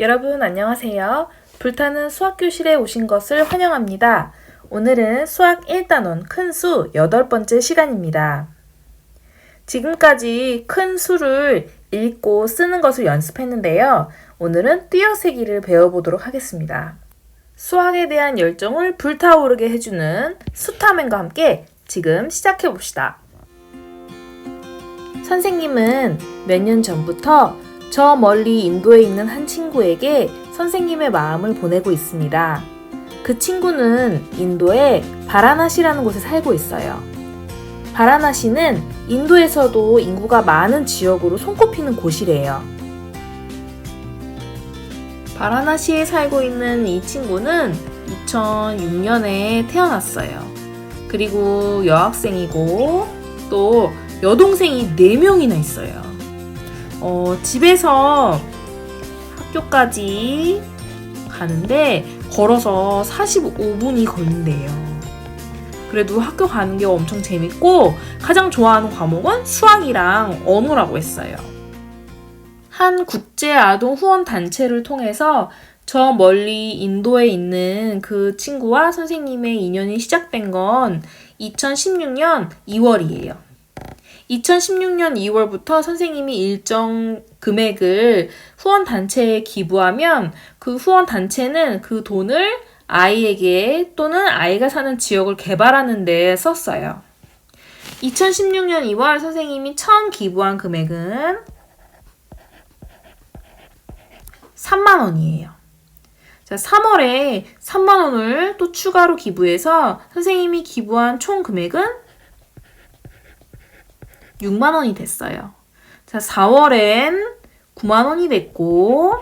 여러분 안녕하세요. 불타는 수학교실에 오신 것을 환영합니다. 오늘은 수학 1단원 큰 수 여덟 번째 시간입니다. 지금까지 큰 수를 읽고 쓰는 것을 연습했는데요. 오늘은 띄어쓰기를 배워보도록 하겠습니다. 수학에 대한 열정을 불타오르게 해주는 수타맨과 함께 지금 시작해 봅시다. 선생님은 몇 년 전부터 저 멀리 인도에 있는 한 친구에게 선생님의 마음을 보내고 있습니다. 그 친구는 인도의 바라나시라는 곳에 살고 있어요. 바라나시는 인도에서도 인구가 많은 지역으로 손꼽히는 곳이래요. 바라나시에 살고 있는 이 친구는 2006년에 태어났어요. 그리고 여학생이고 또 여동생이 4명이나 있어요. 어, 집에서 학교까지 가는데 걸어서 45분이 걸린대요. 그래도 학교 가는 게 엄청 재밌고 가장 좋아하는 과목은 수학이랑 언어라고 했어요. 한 국제 아동 후원 단체를 통해서 저 멀리 인도에 있는 그 친구와 선생님의 인연이 시작된 건 2016년 2월이에요. 2016년 2월부터 선생님이 일정 금액을 후원 단체에 기부하면 그 후원 단체는 그 돈을 아이에게 또는 아이가 사는 지역을 개발하는 데 썼어요. 2016년 2월 선생님이 처음 기부한 금액은 3만 원이에요. 자, 3월에 3만 원을 또 추가로 기부해서 선생님이 기부한 총 금액은 6만 원이 됐어요. 자, 4월엔 9만 원이 됐고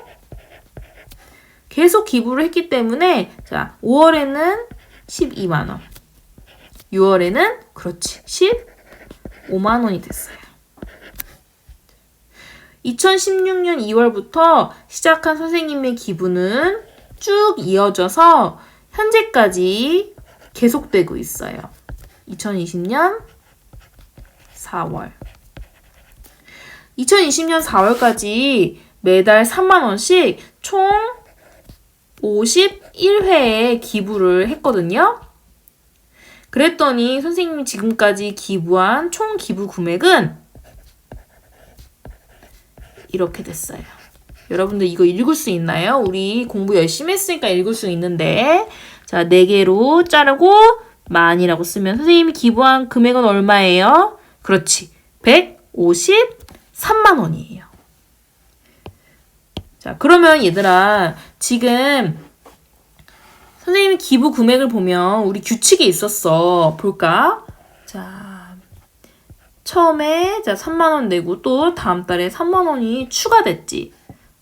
계속 기부를 했기 때문에 자, 5월에는 12만 원. 6월에는 그렇지. 15만 원이 됐어요. 2016년 2월부터 시작한 선생님의 기부는 쭉 이어져서 현재까지 계속되고 있어요. 2020년 4월. 2020년 4월까지 매달 3만원씩 총 51회에 기부를 했거든요. 그랬더니 선생님이 지금까지 기부한 총 기부 금액은 이렇게 됐어요. 여러분들 이거 읽을 수 있나요? 우리 공부 열심히 했으니까 읽을 수 있는데 자, 4개로 자르고 만이라고 쓰면 선생님이 기부한 금액은 얼마예요? 그렇지. 153만 원이에요. 자, 그러면 얘들아, 지금 선생님이 기부 금액을 보면 우리 규칙이 있었어. 볼까? 자, 처음에 자 3만 원 내고 또 다음 달에 3만 원이 추가됐지.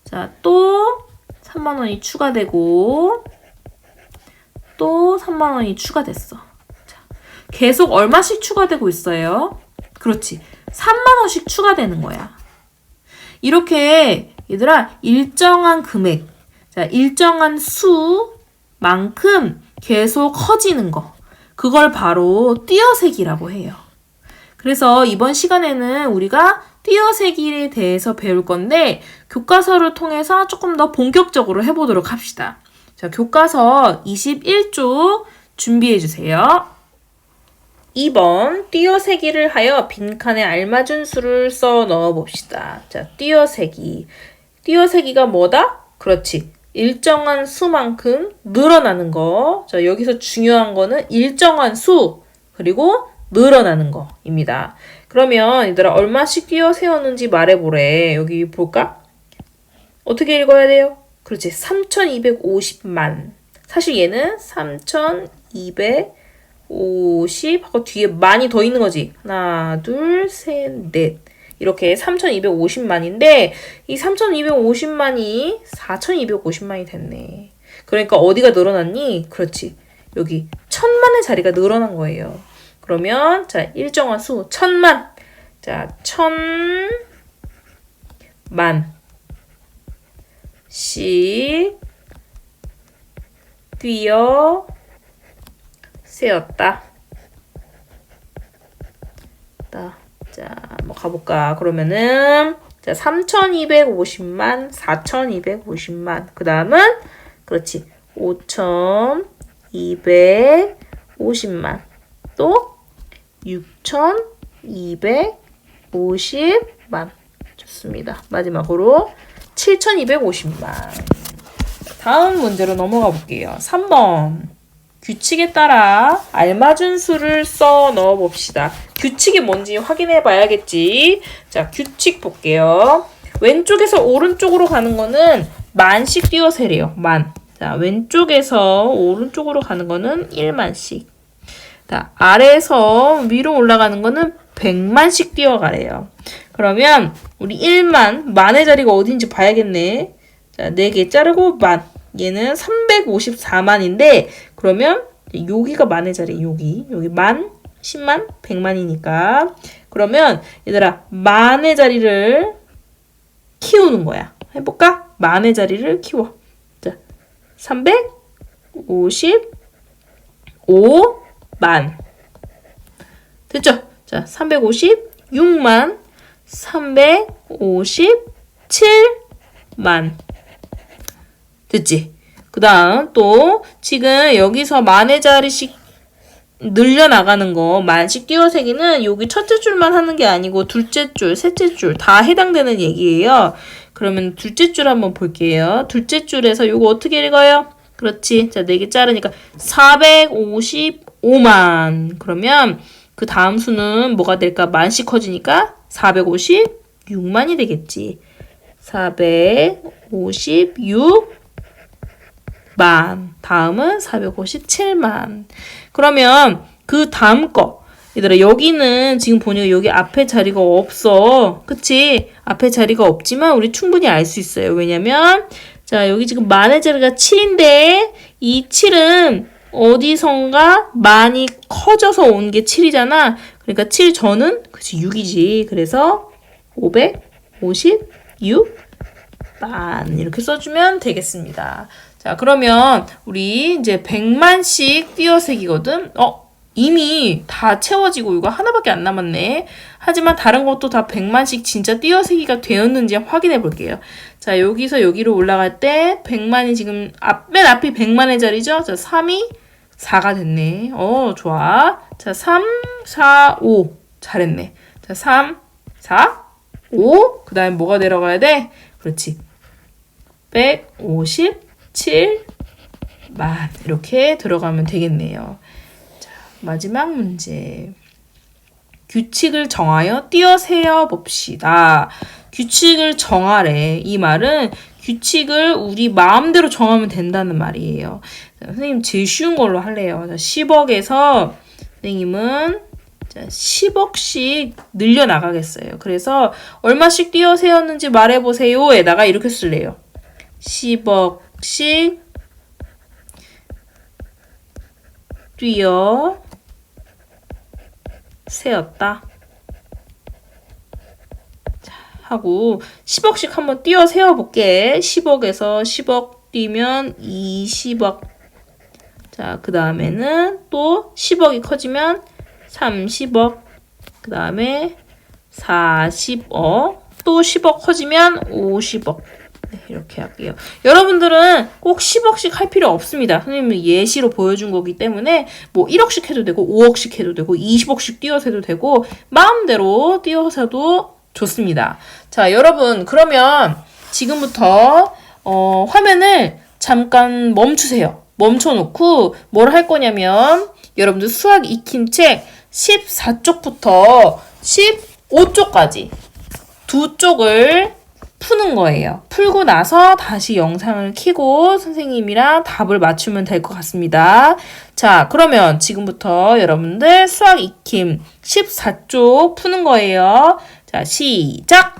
자, 또 3만 원이 추가되고 또 3만 원이 추가됐어. 자, 계속 얼마씩 추가되고 있어요? 그렇지. 3만 원씩 추가되는 거야. 이렇게 얘들아 일정한 금액, 자 일정한 수만큼 계속 커지는 거. 그걸 바로 띄어세기라고 해요. 그래서 이번 시간에는 우리가 띄어세기에 대해서 배울 건데 교과서를 통해서 조금 더 본격적으로 해보도록 합시다. 자, 교과서 21쪽 준비해 주세요. 2번 띄어세기를 하여 빈칸에 알맞은 수를 써 넣어 봅시다. 자, 띄어세기. 띄어세기가 뭐다? 그렇지. 일정한 수만큼 늘어나는 거. 자, 여기서 중요한 거는 일정한 수 그리고 늘어나는 거입니다. 그러면 얘들아 얼마씩 띄어 세웠는지 말해 보래. 여기 볼까? 어떻게 읽어야 돼요? 그렇지. 3250만. 사실 얘는 3200 50 하고 뒤에 많이 더 있는 거지. 하나, 둘, 셋, 넷. 이렇게 3250만인데 이 3250만이 4250만이 됐네. 그러니까 어디가 늘어났니? 그렇지. 여기 천만의 자리가 늘어난 거예요. 그러면 자, 일정한 수 천만. 자, 천만 씩 뛰어 세었다. 자, 자, 한번 가볼까? 그러면은, 자, 3,250만, 4,250만. 그 다음은, 그렇지. 5,250만. 또, 6,250만. 좋습니다. 마지막으로, 7,250만. 다음 문제로 넘어가 볼게요. 3번. 규칙에 따라 알맞은 수를 써 넣어 봅시다. 규칙이 뭔지 확인해 봐야겠지. 자, 규칙 볼게요. 왼쪽에서 오른쪽으로 가는 거는 만씩 띄어세래요. 만. 자, 왼쪽에서 오른쪽으로 가는 거는 1만씩. 자, 아래에서 위로 올라가는 거는 100만씩 뛰어가래요. 그러면 우리 1만, 만의 자리가 어딘지 봐야겠네. 자, 4개 자르고 만. 얘는 354만인데 그러면 여기가 만의 자리 여기. 여기 만 10만 100만이니까. 그러면 얘들아 만의 자리를 키우는 거야. 해볼까? 만의 자리를 키워. 자 355만. 됐죠? 자 356만 357만. 됐지? 그 다음 또 지금 여기서 만의 자리씩 늘려나가는 거 만씩 띄어세기는 여기 첫째 줄만 하는 게 아니고 둘째 줄, 셋째 줄 다 해당되는 얘기예요. 그러면 둘째 줄 한번 볼게요. 둘째 줄에서 요거 어떻게 읽어요? 그렇지. 자, 4개 자르니까 455만. 그러면 그 다음 수는 뭐가 될까? 만씩 커지니까 456만이 되겠지. 456 만. 다음은 457만. 그러면 그 다음 거. 얘들아, 여기는 지금 보니까 여기 앞에 자리가 없어. 그치? 앞에 자리가 없지만 우리 충분히 알 수 있어요. 왜냐면, 자, 여기 지금 만의 자리가 7인데, 이 7은 어디선가 많이 커져서 온 게 7이잖아. 그러니까 7 전은, 그치, 6이지. 그래서 556만. 이렇게 써주면 되겠습니다. 자, 그러면 우리 이제 100만씩 띄어세기거든. 어, 이미 다 채워지고 이거 하나밖에 안 남았네. 하지만 다른 것도 다 100만씩 진짜 띄어세기가 되었는지 확인해 볼게요. 자, 여기서 여기로 올라갈 때 100만이 지금 앞, 맨 앞이 100만의 자리죠? 자, 3이 4가 됐네. 어, 좋아. 자, 3, 4, 5. 잘했네. 자, 3, 4, 5. 그 다음에 뭐가 내려가야 돼? 그렇지. 150, 7만 이렇게 들어가면 되겠네요. 자, 마지막 문제. 규칙을 정하여 띄어세어 봅시다. 규칙을 정하래. 이 말은 규칙을 우리 마음대로 정하면 된다는 말이에요. 자, 선생님 제일 쉬운 걸로 할래요. 자, 10억에서 선생님은 자, 10억씩 늘려 나가겠어요. 그래서 얼마씩 띄어 세웠는지 말해 보세요에다가 이렇게 쓸래요. 10억 씩 뛰어 세었다. 자, 하고 10억씩 한번 뛰어 세어 볼게. 10억에서 10억 뛰면 20억. 자, 그 다음에는 또 10억이 커지면 30억. 그 다음에 40억. 또 10억 커지면 50억. 네, 이렇게 할게요. 여러분들은 꼭 10억씩 할 필요 없습니다. 선생님은 예시로 보여준 거기 때문에 뭐 1억씩 해도 되고 5억씩 해도 되고 20억씩 띄어서 해도 되고 마음대로 띄어서도 좋습니다. 자, 여러분 그러면 지금부터 어, 화면을 잠깐 멈추세요. 멈춰놓고 뭘 할 거냐면 여러분들 수학 익힌 책 14쪽부터 15쪽까지 두 쪽을 푸는 거예요. 풀고 나서 다시 영상을 켜고 선생님이랑 답을 맞추면 될 것 같습니다. 자, 그러면 지금부터 여러분들 수학 익힘 14쪽 푸는 거예요. 자, 시작!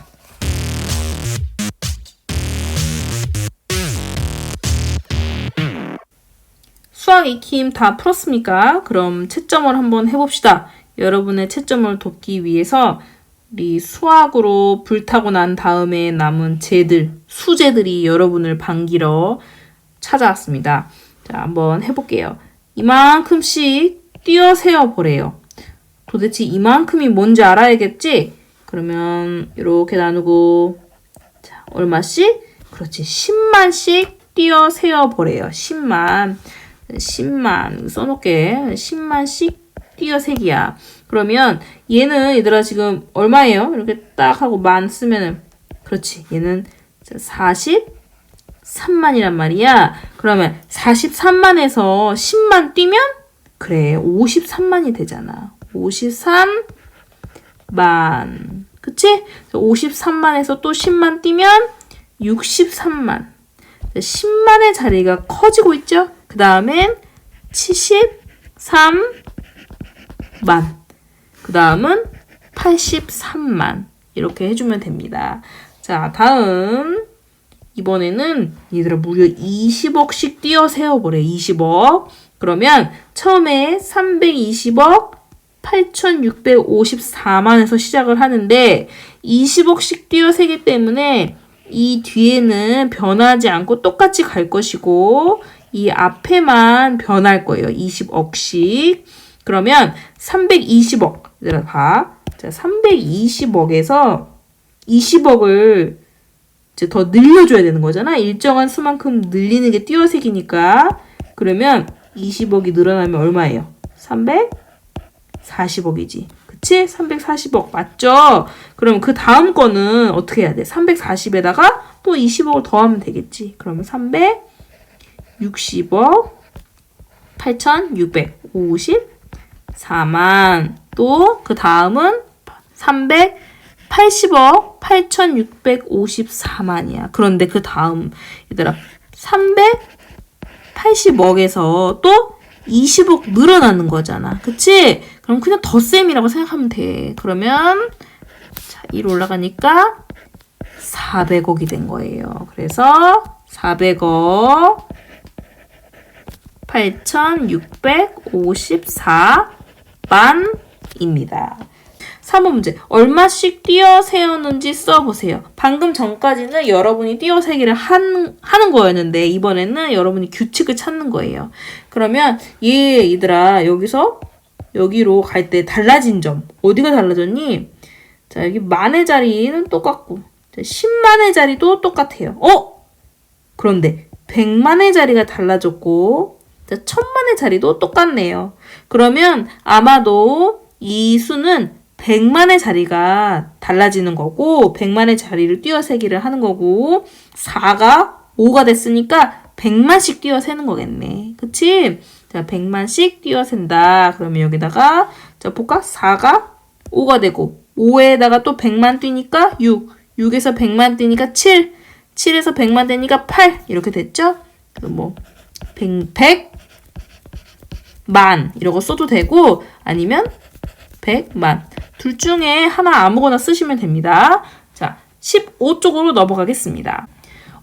수학 익힘 다 풀었습니까? 그럼 채점을 한번 해봅시다. 여러분의 채점을 돕기 위해서 우리 수학으로 불타고 난 다음에 남은 재들, 수재들이 여러분을 반기러 찾아왔습니다. 자, 한번 해볼게요. 이만큼씩 띄어 세어 보래요. 도대체 이만큼이 뭔지 알아야겠지? 그러면 이렇게 나누고 자, 얼마씩? 그렇지. 10만씩 띄어 세어 보래요. 10만. 10만 써놓게 10만씩 띄어 세기야. 그러면 얘는 얘들아 지금 얼마예요? 이렇게 딱 하고 만 쓰면은 그렇지. 얘는 43만이란 말이야. 그러면 43만에서 10만 뛰면 그래. 53만이 되잖아. 53만. 그치? 53만에서 또 10만 뛰면 63만. 10만의 자리가 커지고 있죠? 그 다음엔 73만. 그 다음은 83만. 이렇게 해주면 됩니다. 자, 다음. 이번에는 얘들아 무려 20억씩 띄어 세어보래. 20억. 그러면 처음에 320억 8,654만에서 시작을 하는데 20억씩 띄어 세기 때문에 이 뒤에는 변하지 않고 똑같이 갈 것이고 이 앞에만 변할 거예요. 20억씩. 그러면 320억. 얘들아 봐. 자, 320억에서 20억을 이제 더 늘려줘야 되는 거잖아. 일정한 수만큼 늘리는 게 띄어세기니까. 그러면 20억이 늘어나면 얼마예요? 340억이지. 그치? 340억 맞죠? 그럼 그 다음 거는 어떻게 해야 돼? 340에다가 또 20억을 더하면 되겠지. 그러면 360억 8,654만 또 그 다음은 380억 8,654만이야. 그런데 그 다음 얘들아 380억에서 또 20억 늘어나는 거잖아. 그치? 그럼 그냥 덧셈이라고 생각하면 돼. 그러면 자, 1 올라가니까 400억이 된 거예요. 그래서 400억 8,654만 입니다. 3번 문제. 얼마씩 띄어 세우는지 써보세요. 방금 전까지는 여러분이 띄어 세기를 한, 하는 거였는데, 이번에는 여러분이 규칙을 찾는 거예요. 그러면, 얘, 얘들아, 여기서 여기로 갈 때 달라진 점. 어디가 달라졌니? 자, 여기 만의 자리는 똑같고, 자, 10만의 자리도 똑같아요. 어? 그런데, 100만의 자리가 달라졌고, 자, 1000만의 자리도 똑같네요. 그러면 아마도 이 수는 100만의 자리가 달라지는 거고 100만의 자리를 띄어세기를 하는 거고 4가 5가 됐으니까 100만씩 띄어세는 거겠네. 그치? 자, 100만씩 띄어센다. 그러면 여기다가 자, 볼까? 4가 5가 되고 5에다가 또 100만 뛰니까 6. 6에서 100만 뛰니까 7. 7에서 100만 되니까 8. 이렇게 됐죠? 그럼 뭐 100, 100 만 이러고 써도 되고 아니면 100만. 둘 중에 하나 아무거나 쓰시면 됩니다. 자, 15쪽으로 넘어가겠습니다.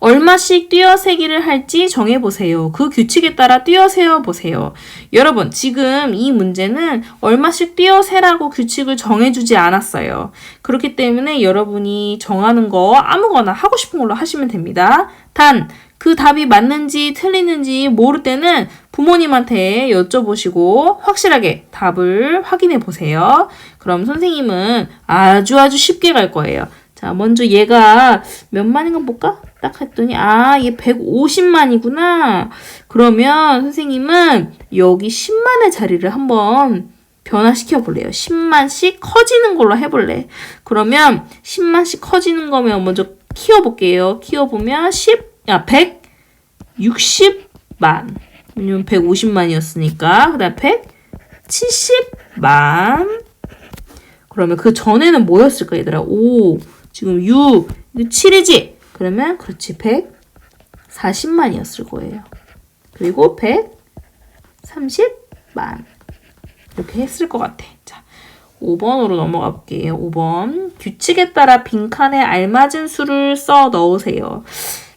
얼마씩 띄어세기를 할지 정해보세요. 그 규칙에 따라 띄어세어 보세요. 여러분, 지금 이 문제는 얼마씩 띄어세라고 규칙을 정해주지 않았어요. 그렇기 때문에 여러분이 정하는 거 아무거나 하고 싶은 걸로 하시면 됩니다. 단, 그 답이 맞는지 틀리는지 모를 때는 부모님한테 여쭤보시고 확실하게 답을 확인해 보세요. 그럼 선생님은 아주 아주 쉽게 갈 거예요. 자, 먼저 얘가 몇 만인가 볼까? 딱 했더니, 아, 얘 150만이구나. 그러면 선생님은 여기 10만의 자리를 한번 변화시켜 볼래요. 10만씩 커지는 걸로 해볼래. 그러면 10만씩 커지는 거면 먼저 키워볼게요. 키워보면 10, 야, 160만. 왜냐면 150만이었으니까. 그 다음 170만. 그러면 그 전에는 뭐였을까, 얘들아? 5, 지금 6, 7이지? 그러면, 그렇지, 140만이었을 거예요. 그리고 130만. 이렇게 했을 것 같아. 자, 5번으로 넘어가 볼게요. 5번. 규칙에 따라 빈칸에 알맞은 수를 써 넣으세요.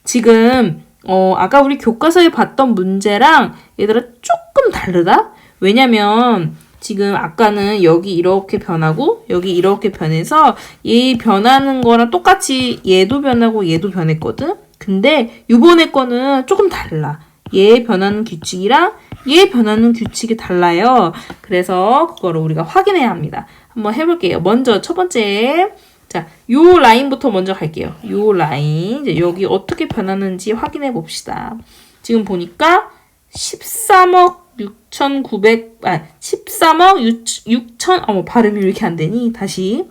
지금 어, 아까 우리 교과서에 봤던 문제랑 얘들아 조금 다르다? 왜냐면 지금 아까는 여기 이렇게 변하고 여기 이렇게 변해서 얘 변하는 거랑 똑같이 얘도 변하고 얘도 변했거든? 근데 요번에 거는 조금 달라. 얘 변하는 규칙이랑 얘 변하는 규칙이 달라요. 그래서 그거를 우리가 확인해야 합니다. 한번 해볼게요. 먼저 첫 번째 자, 요 라인부터 먼저 갈게요. 요 라인. 이제 여기 어떻게 변하는지 확인해 봅시다. 지금 보니까 13억 6,900, 아, 13억 6, 6천, 어머, 발음이 왜 이렇게 안 되니? 다시.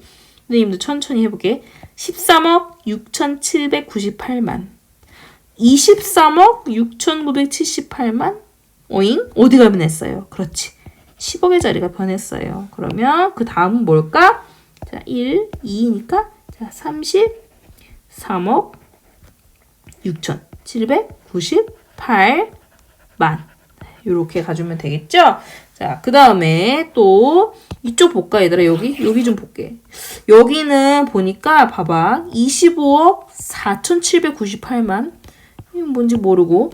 선생님도 천천히 해볼게. 13억 6,798만. 23억 6,978만? 오잉? 어디가 변했어요? 그렇지. 10억의 자리가 변했어요. 그러면 그 다음은 뭘까? 자, 1, 2니까 자, 33억 6,798만. 이렇게 가주면 되겠죠? 자, 그 다음에 또 이쪽 볼까 얘들아 여기 여기 좀 볼게. 여기는 보니까 봐봐 25억 4,798만 이건 뭔지 모르고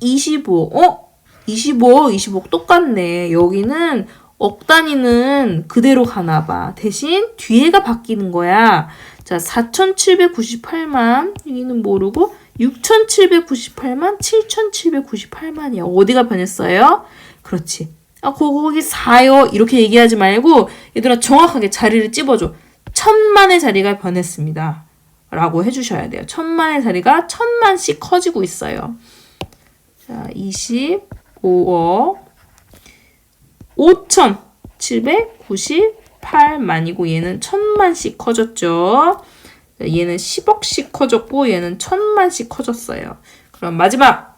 25 어? 25억 25억 똑같네. 여기는 억 단위는 그대로 가나 봐. 대신 뒤에가 바뀌는 거야. 자, 4,798만 여기는 모르고 6,798만 7,798만이야. 어디가 변했어요? 그렇지. 아, 거기 4요. 이렇게 얘기하지 말고 얘들아 정확하게 자리를 찝어줘. 천만의 자리가 변했습니다. 라고 해주셔야 돼요. 천만의 자리가 천만씩 커지고 있어요. 자, 25억 5,798만이고 얘는 천만씩 커졌죠. 얘는 10억씩 커졌고 얘는 천만씩 커졌어요. 그럼 마지막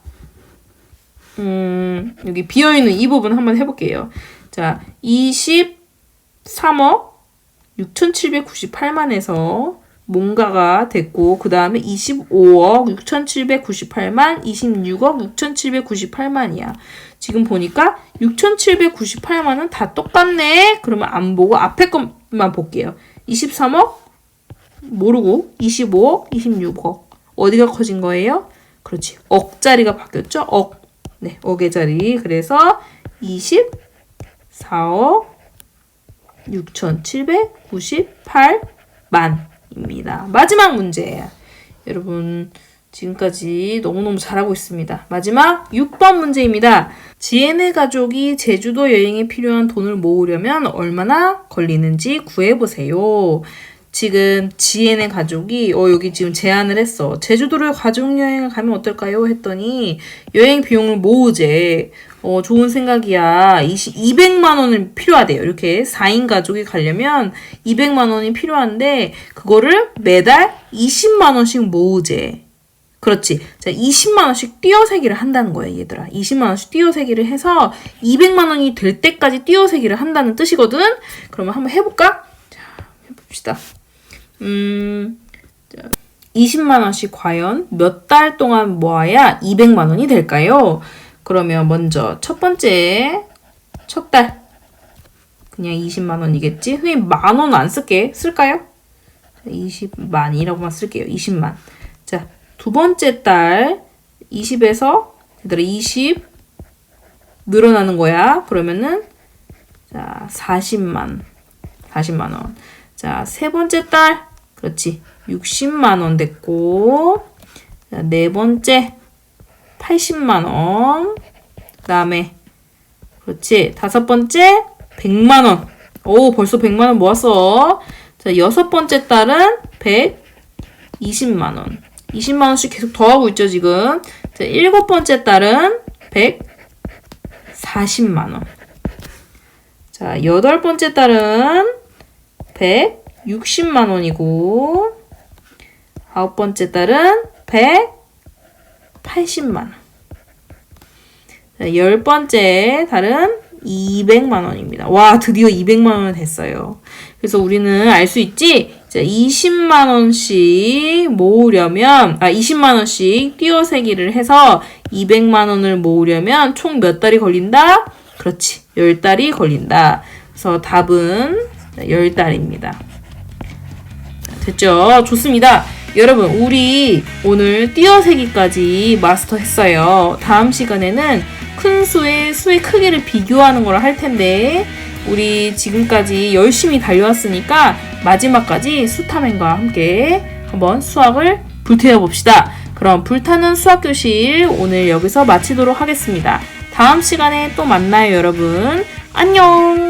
음, 여기 비어있는 이 부분 한번 해볼게요. 자, 23억 6,798만에서 뭔가가 됐고, 그 다음에 25억 6,798만, 26억 6,798만이야. 지금 보니까 6,798만은 다 똑같네? 그러면 안 보고 앞에 것만 볼게요. 23억? 모르고, 25억, 26억. 어디가 커진 거예요? 그렇지. 억자리가 바뀌었죠? 억. 네, 억의 자리. 그래서 24억 6,798만 입니다. 마지막 문제예요. 여러분, 지금까지 너무너무 잘하고 있습니다. 마지막 6번 문제입니다. 지혜네 가족이 제주도 여행에 필요한 돈을 모으려면 얼마나 걸리는지 구해보세요. 지금 지혜네 가족이 어 여기 지금 제안을 했어. 제주도를 가족 여행을 가면 어떨까요? 했더니 여행 비용을 모으재. 어 좋은 생각이야. 20, 200만 원을 필요하대요. 이렇게 4인 가족이 가려면 200만 원이 필요한데 그거를 매달 20만 원씩 모으재. 그렇지. 자, 20만 원씩 띄어세기를 한다는 거야, 얘들아. 20만 원씩 띄어세기를 해서 200만 원이 될 때까지 띄어세기를 한다는 뜻이거든. 그러면 한번 해볼까? 자, 해봅시다. 음, 20만 원씩 과연 몇 달 동안 모아야 200만 원이 될까요? 그러면 먼저 첫 번째 첫 달 그냥 20만 원이겠지? 선생님 만원 안 쓸게. 쓸까요? 20만이라고만 쓸게요. 20만. 자, 두 번째 달 20에서 얘들아 20 늘어나는 거야. 그러면은 자, 40만. 40만 원. 자, 세 번째 달 그렇지. 60만 원 됐고 자, 네 번째 80만 원. 그다음에 그렇지. 다섯 번째 100만 원. 오, 벌써 100만 원 모았어. 자, 여섯 번째 달은 120만 원. 20만 원씩 계속 더하고 있죠, 지금. 자, 일곱 번째 달은 140만 원. 자, 여덟 번째 달은 160만 원이고, 아홉 번째 달은 180만 원. 자, 열 번째 달은 200만 원입니다. 와, 드디어 200만 원 됐어요. 그래서 우리는 알 수 있지? 자, 20만 원씩 모으려면, 아, 20만 원씩 띄어세기를 해서 200만 원을 모으려면 총 몇 달이 걸린다? 그렇지. 10달이 걸린다. 그래서 답은 10달입니다. 됐죠? 좋습니다. 여러분, 우리 오늘 띄어세기까지 마스터했어요. 다음 시간에는 큰 수의 수의 크기를 비교하는 걸 할 텐데, 우리 지금까지 열심히 달려왔으니까 마지막까지 수타맨과 함께 한번 수학을 불태워 봅시다. 그럼 불타는 수학 교실 오늘 여기서 마치도록 하겠습니다. 다음 시간에 또 만나요, 여러분. 안녕!